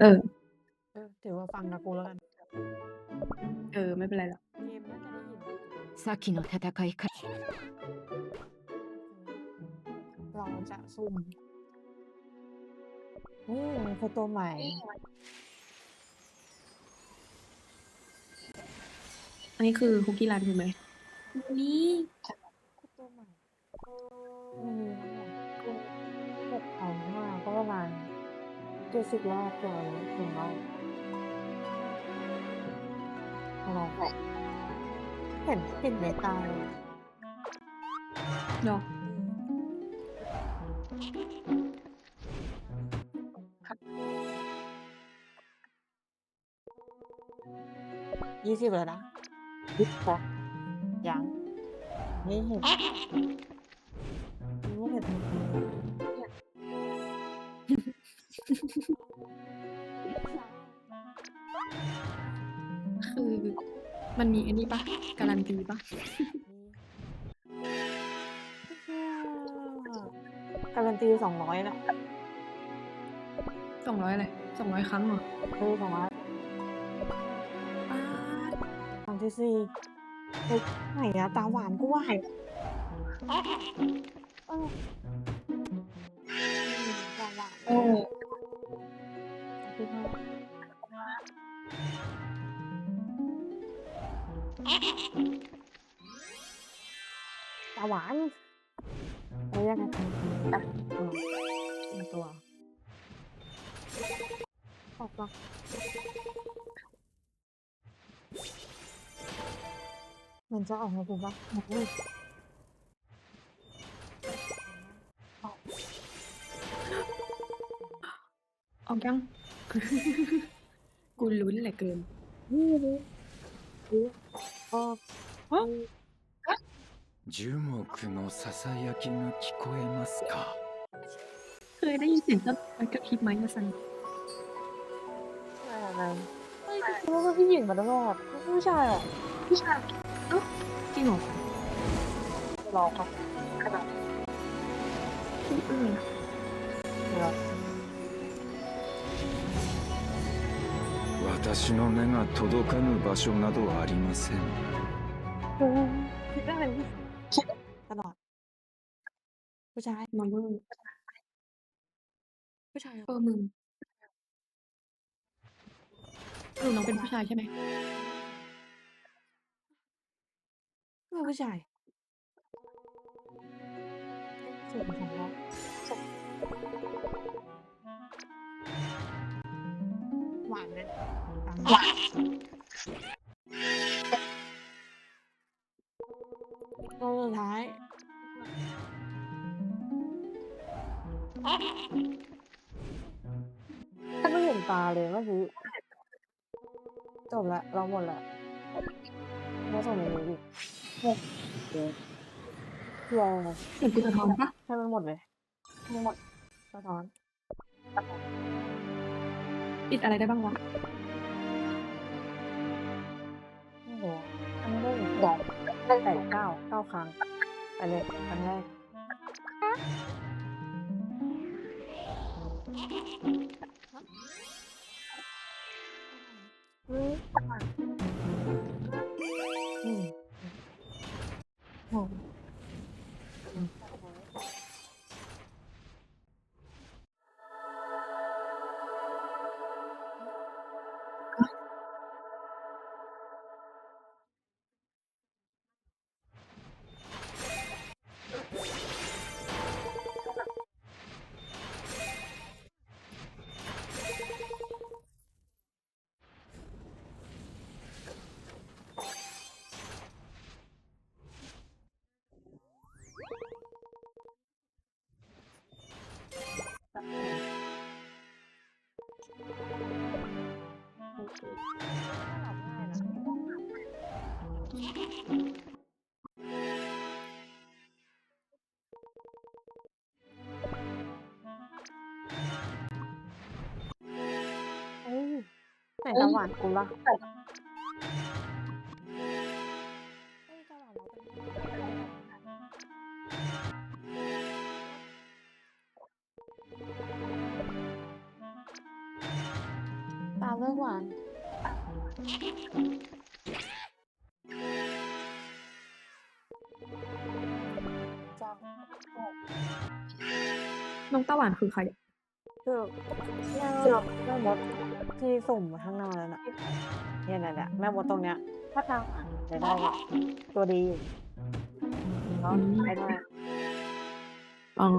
เออ เออ ถือว่าฟังนะกูแล้วกัน เออ ไม่เป็นไรหรอก เกมน่าจะได้ยิน 先の戦いか เราจะซุ่มนี่มันคือตัวใหม่ อันนี้คือคุกกี้รันถูกไหมนี่ คือตัวใหม่ไม่มีน้ำหนักแบบแพงมากก็ประมาณ เจ็ดสิบรอบตัวถึงรอบอะไรเห็นเห็นในตาเลยดอกยี่สิบเลยนะยิบยังไม่เห็น คือมันมีอันนี้ปะการันตีปะการันตีสองร้อยนะสองร้อยอะไรสองร้อยครั้งเหรอคือสองร้อยป้าดครั้งที่สี่เฮ้ยไหนอะตาหวานกูว่าไหนเคือว่าตาหวานเราแยกกันอะเออเป็นตัวออ กมามันจะออกมาปุ๊บปะอุ้ย ออกยัง กูลุ้นเหลือเกิน นี่เลยอุ๊ยออก 樹木のささやきが聞こえますか เคยได้ยินเสียงต้นไม้กระพริบไหมมาสัน อะไรเฮ้ยคิดว่าเป็นผู้หญิงมาตลอดไม่ใช่ผู้ชายเหรอ ผู้ชายเอ้าจริงเหรอ ลองครับ อืม เดี๋ยว 私の目が届かぬ場所などありません ดูคิดว่าเป็นผู้ตลอด ผู้ชาย มาเบอร์ ผู้ชายเหรอ เออมึงเออน้องเป็นผู้ชายใช่ไหม ไม่ผู้ชายเสียงของเรา า ตามหวานตัวสุดท้ายถ้าไม่เห็นตาเลยเมื่อกี้จบละเราหมดละเราส่งในนี้ดิหกเดี๋ยรอเสียงกูสะท้อนปะให้มันหมดเลยให้มันหมดสะท้อน ปิดอะไรได้บ้างวะ แปดเก้าเก้าครั้งไปเลยครั้งแรกเฮ้ ไหนตาหวานกูล่ะเอ้ยตาหวานเราเป็นเลิกหวานจ้าน้องตาหวานคือใครอะคือแม่แม่ม ดที่สุ่มข้างน้าแล้วน่ะเนี่ยเนี่ยเนี่ยแม่มดตรงเนี้ยถ้าทางจะได้ตัวดีอยู่เนาไอ้ได้อ๋อ